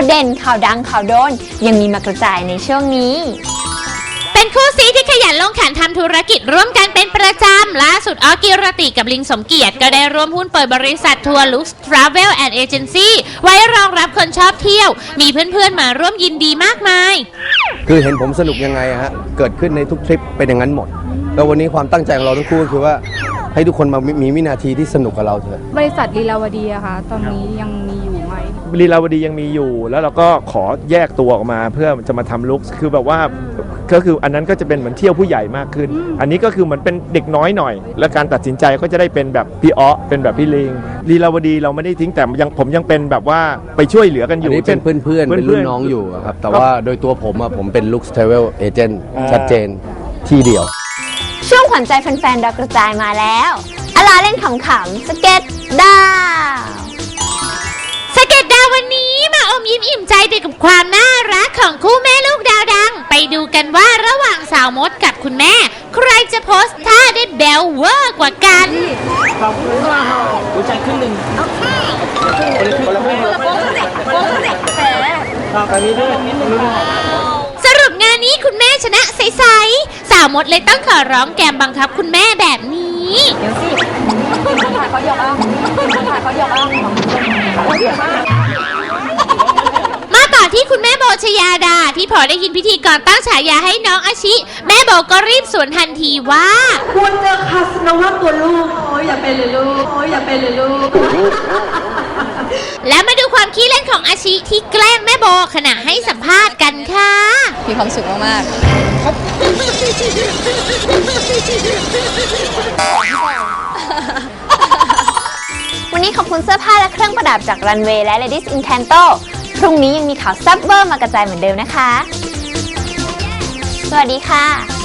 าวเด่นข่าวดังข่าวโดน ยังมีมากระจายในช่วงนี้ เป็นคู่ซีที่ขยันลงขันทำธุรกิจร่วมกันเป็นประจำ ล่าสุดออกิรติกับลิงสมเกียรติก็ได้ร่วมหุ้นเปิดบริษัททัวร์ลุ x ทราเวลแอนด์เอเจนซี่ไว้รองรับคนชอบเที่ยว มีเพื่อนๆมาร่วมยินดีมากมาย คือเห็นผมสนุกยังไงอะฮะ เกิดขึ้นในทุกทริปเป็นอย่างนั้นหมด แล้ววันนี้ความตั้งใจของเราทั้งคู่ก็คือว่าให้ทุกคนมามีมีวินาทีที่สนุกกับเราเถอะ บริษัทลีลาวดีอะค่ะ ตอนนี้ยังมีอยู่ไหม ลีลาวดียังมีอยู่ แล้วเราก็ขอแยกตัวออกมาเพื่อจะมาทำลุคคือแบบว่าก็คืออันนั้นก็จะเป็นเหมือนเที่ยวผู้ใหญ่มากขึ้น อันนี้ก็คือเหมือนเป็นเด็กน้อยหน่อย และการตัดสินใจก็จะได้เป็นแบบพี่อ้อเป็นแบบพี่ลิงลีลาวดีเราไม่ได้ทิ้งแต่ยังผมยังเป็นแบบว่าไปช่วยเหลือกันออันยู่นี้เป็นเพื่อนเพื่อนๆเป็นรุ่นน้องอยู่อะครับ แต่ว่าโดยตัวผมอะผมเป็น Lux Travel Agent อ่าชัดเจนที่เดียว ช่วงขวัญใจแฟนๆดาวกระจายมาแล้วอลาเล่นขำๆสเก็ตดาว น่ารักของคู่แม่ลูกดาวดัง ไปดูกันว่าระหว่างสาวมดกับคุณแม่ ใครจะโพสต์ท่าได้แบลเวอร์กว่ากันสรุปงานนี้คุณแม่ชนะใสๆสาวมดเลยต้องขอร้องแกมบังคับคุณแม่แบบนี้มาต่อที่ คุณแม่โบชยาดาที่พอได้ยินพิธีกรตั้งฉายาให้น้องอาชิ แม่โบก็รีบสวนทันทีว่า ควรจะคาสโนวาตัวลูก โอ้ยอย่าเป็นเลยลูก โอ้ยอย่าเป็นเลยลูก แล้วมาดูความขี้เล่นของอาชิที่แกล้งแม่โบขณะให้สัมภาษณ์กันค่ะ มีความสุขมากวันนี้ขอบคุณเสื้อผ้าและเครื่องประดับจากรันเวย์และ Ladies in Canto พรุ่งนี้ยังมีข่าวซับเบอร์มากระจายเหมือนเดิมนะคะ สวัสดีค่ะ